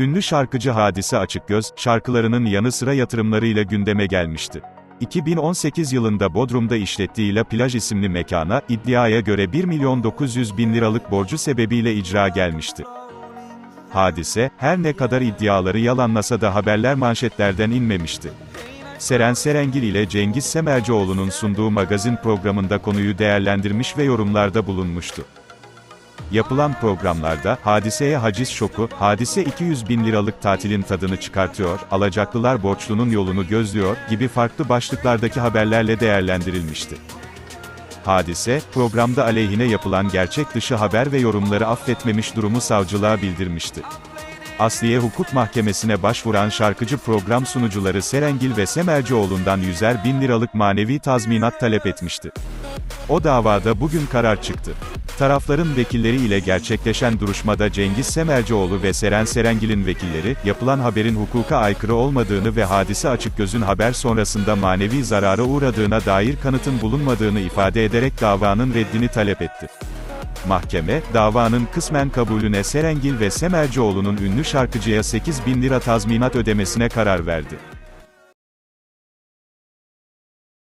Ünlü şarkıcı Hadise Açıkgöz, şarkılarının yanı sıra yatırımlarıyla gündeme gelmişti. 2018 yılında Bodrum'da işlettiği La Plaj isimli mekana, iddiaya göre 1 milyon 900 bin liralık borcu sebebiyle icra gelmişti. Hadise, her ne kadar iddiaları yalanlasa da haberler manşetlerden inmemişti. Seren Serengil ile Cengiz Semercioğlu'nun sunduğu magazin programında konuyu değerlendirmiş ve yorumlarda bulunmuştu. Yapılan programlarda, hadiseye haciz şoku, hadise 200 bin liralık tatilin tadını çıkartıyor, alacaklılar borçlunun yolunu gözlüyor, gibi farklı başlıklardaki haberlerle değerlendirilmişti. Hadise, programda aleyhine yapılan gerçek dışı haber ve yorumları affetmemiş durumu savcılığa bildirmişti. Asliye Hukuk Mahkemesi'ne başvuran şarkıcı program sunucuları Serengil ve Semercioğlu'ndan 100'er bin liralık manevi tazminat talep etmişti. O davada bugün karar çıktı. Tarafların vekilleri ile gerçekleşen duruşmada Cengiz Semercioğlu ve Seren Serengil'in vekilleri, yapılan haberin hukuka aykırı olmadığını ve hadise açık gözün haber sonrasında manevi zarara uğradığına dair kanıtın bulunmadığını ifade ederek davanın reddini talep etti. Mahkeme, davanın kısmen kabulüne Serengil ve Semercioğlu'nun ünlü şarkıcıya 8 bin lira tazminat ödemesine karar verdi.